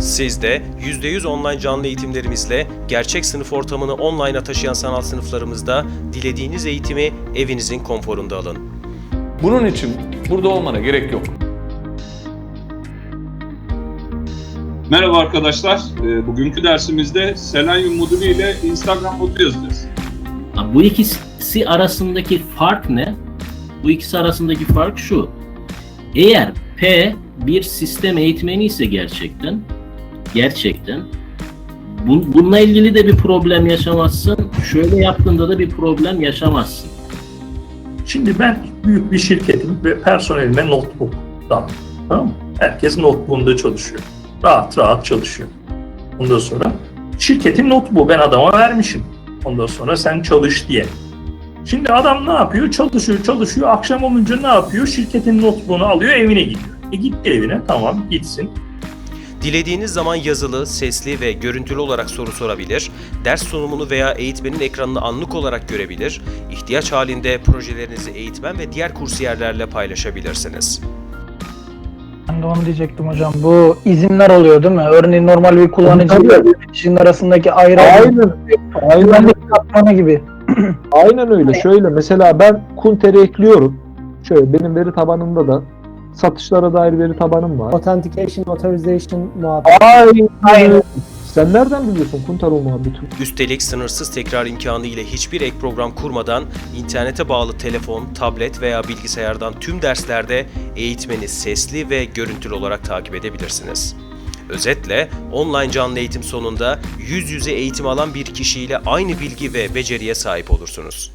Siz de %100 online canlı eğitimlerimizle gerçek sınıf ortamını online'a taşıyan sanal sınıflarımızda dilediğiniz eğitimi evinizin konforunda alın. Bunun için burada olmana gerek yok. Merhaba arkadaşlar. Ee, Bugünkü dersimizde Selenium modülü ile Instagram botu yazacağız. Bu ikisi arasındaki fark ne? Bu ikisi arasındaki fark şu. Eğer P bir sistem eğitmeni ise gerçekten gerçekten bun- bununla ilgili de bir problem yaşamazsın. Şöyle yaptığında da bir problem yaşamazsın. Şimdi ben büyük bir şirketim ve personelime notebook dağıttım. Tamam mı? Herkes notebook'unda çalışıyor. Rahat rahat çalışıyor. Ondan sonra şirketin notebook'u ben adama vermişim. Ondan sonra sen çalış diye. Şimdi adam ne yapıyor? Çalışıyor, çalışıyor. Akşam olunca ne yapıyor? Şirketin notebook'unu alıyor, evine gidiyor. E gitti evine, tamam gitsin. Dilediğiniz zaman yazılı, sesli ve görüntülü olarak soru sorabilir, ders sunumunu veya eğitmenin ekranını anlık olarak görebilir, ihtiyaç halinde projelerinizi eğitmen ve diğer kursiyerlerle paylaşabilirsiniz. Ben de onu diyecektim hocam. Bu izinler oluyor değil mi? Örneğin normal bir kullanıcı ile arasındaki ayrı Aynen. Aynen, katmanı gibi. aynen öyle. Şöyle mesela ben Kunter'i ekliyorum. Şöyle benim veri tabanımda da satışlara dair veri tabanım var. Authentication, authorization muhabbeti. Aynen. Aynen. Sen nereden biliyorsun Kunter o muhabbeti? Üstelik sınırsız tekrar imkanı ile hiçbir ek program kurmadan internete bağlı telefon, tablet veya bilgisayardan tüm derslerde eğitmeni sesli ve görüntülü olarak takip edebilirsiniz. Özetle online canlı eğitim sonunda yüz yüze eğitim alan bir kişiyle aynı bilgi ve beceriye sahip olursunuz.